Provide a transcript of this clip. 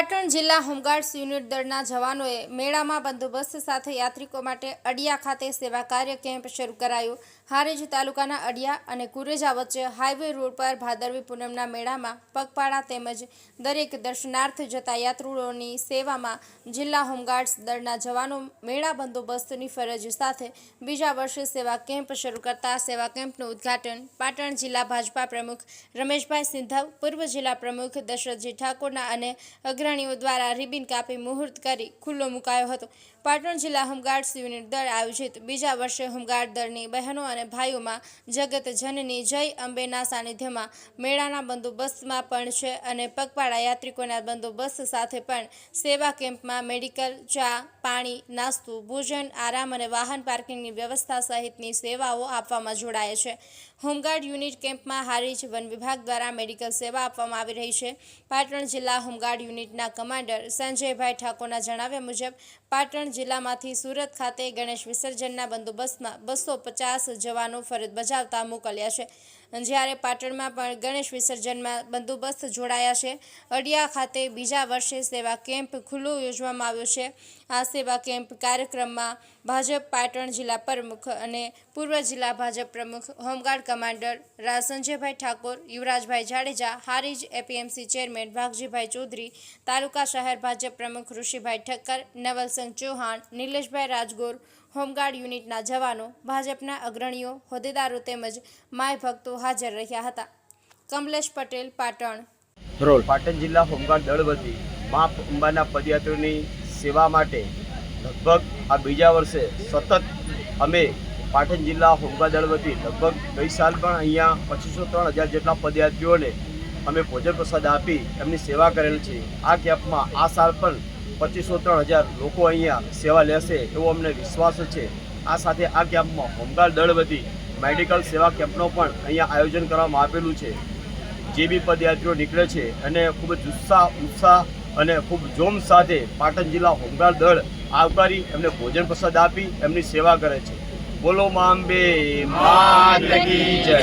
પાટણ જિલ્લા home guards unit દળના જવાનોએ મેળામાં બંદોબસ્ત સાથે યાત્રિકો માટે અડિયા ખાતે સેવા કાર્ય કેમ્પ શરૂ કરાયો. હારેજ તાલુકાના અડિયા અને કુરેજા વચ્ચે હાઈવે રોડ પર ભાદરવી પૂનમના મેળામાં પગપાળા તેમજ દરેક દર્શનાર્થ જતા યાત્રુઓની સેવામાં જિલ્લા હોમગાર્ડ્સ દળના જવાનો મેળા બંદોબસ્તની ફરજ સાથે બીજા વર્ષે સેવા કેમ્પ શરૂ કરતા સેવા કેમ્પનું ઉદ્ઘાટન પાટણ જિલ્લા ભાજપા પ્રમુખ રમેશભાઈ સિંધવ, પૂર્વ જિલ્લા પ્રમુખ દશરથજી ઠાકોરના અને અગ્રણીઓ દ્વારા રિબિન કાપી મુહૂર્ત કરી ખુલ્લો મુકાયો હતો. પાટણ જિલ્લા હોમગાર્ડ્સ યુનિટ દળ આયોજિત બીજા વર્ષે હોમગાર્ડ દળની બહેનો અને ભાઈઓમાં જગત જનની જય અંબેના સાનિધ્યમાં મેળાના બંદોબસ્તમાં પણ છે અને પગપાળા યાત્રિકોના બંદોબસ્ત સાથે પણ સેવા કેમ્પમાં મેડિકલ, ચા, પાણી, નાસ્તું, ભોજન, આરામ અને વાહન પાર્કિંગની વ્યવસ્થા સહિતની સેવાઓ આપવામાં જોડાય છે. હોમગાર્ડ યુનિટ કેમ્પમાં હારીજ વન વિભાગ દ્વારા મેડિકલ સેવા આપવામાં આવી રહી છે. પાટણ જિલ્લા હોમગાર્ડ યુનિટના કમાન્ડર સંજયભાઈ ઠાકોરના જણાવ્યા મુજબ, પાટણ જિલ્લામાંથી સુરત ખાતે ગણેશ વિસર્જનના બંદોબસ્તમાં બસો પચાસ જવાનો ફરજ બજાવતા મોકલ્યા છે. જ્યારે પાટણમાં પણ ગણેશ વિસર્જનમાં બંદોબસ્ત જોડાયા છે, અડિયા ખાતે બીજા વર્ષે સેવા કેમ્પ ખુલ્લો યોજવામાં આવ્યો છે. આ સેવા કેમ્પ કાર્યક્રમમાં ભાજપ પાટણ જિલ્લા પ્રમુખ અને પૂર્વ જિલ્લા ભાજપ પ્રમુખ, હોમગાર્ડ કમાન્ડર રા સંજયભાઈ ઠાકોર, યુવરાજભાઈ જાડેજા, હારીજ એપીએમસી ચેરમેન ભાગજીભાઈ ચૌધરી, તાલુકા શહેર ભાજપ પ્રમુખ ઋષિભાઈ ઠક્કર નવલસિંહ ચૌહાણ, નિલેશભાઈ રાજગોર, હોમગાર્ડ યુનિટના જવાનો, ભાજપના અગ્રણીઓ, હોદ્દેદારો તેમજ માય ભક્તો હાજર રહ્યા હતા. કમલેશ પટેલ, પાટણ. રોલ પાટણ જિલ્લા હોમગાર્ડ દળ વતી મા અંબાના પદયાત્રીઓની સેવા માટે લગભગ આ બીજા વર્ષે સતત અમે પાટણ જિલ્લા હોમગાર્ડ દળ વતી લગભગ ગઈ સાલ પણ અહીંયા પચીસો ત્રણ હજાર જેટલા પદયાત્રીઓને અમે ભોજન પ્રસાદ આપી એમની સેવા કરેલ છે. આ કેમ્પમાં આ સાલ પણ પચીસો ત્રણ હજાર લોકો અહીંયા સેવા લેશે એવો અમને વિશ્વાસ છે. આ સાથે આ કેમ્પમાં હોમગાર્ડ દળ વતી મેડિકલ સેવા કેમ્પનો પણ અહીંયા આયોજન કરવામાં આવેલું છે. જે બી પદયાત્રીઓ નીકળે છે અને ખૂબ જ ઉત્સાહ ઉત્સાહ અને ખૂબ જોમ સાથે પાટણ જિલ્લા હોમગાર્ડ દળ આવકારી એમને ભોજન પ્રસાદ આપી, એમની સેવા કરે છે. બોલો, માં અંબે જય.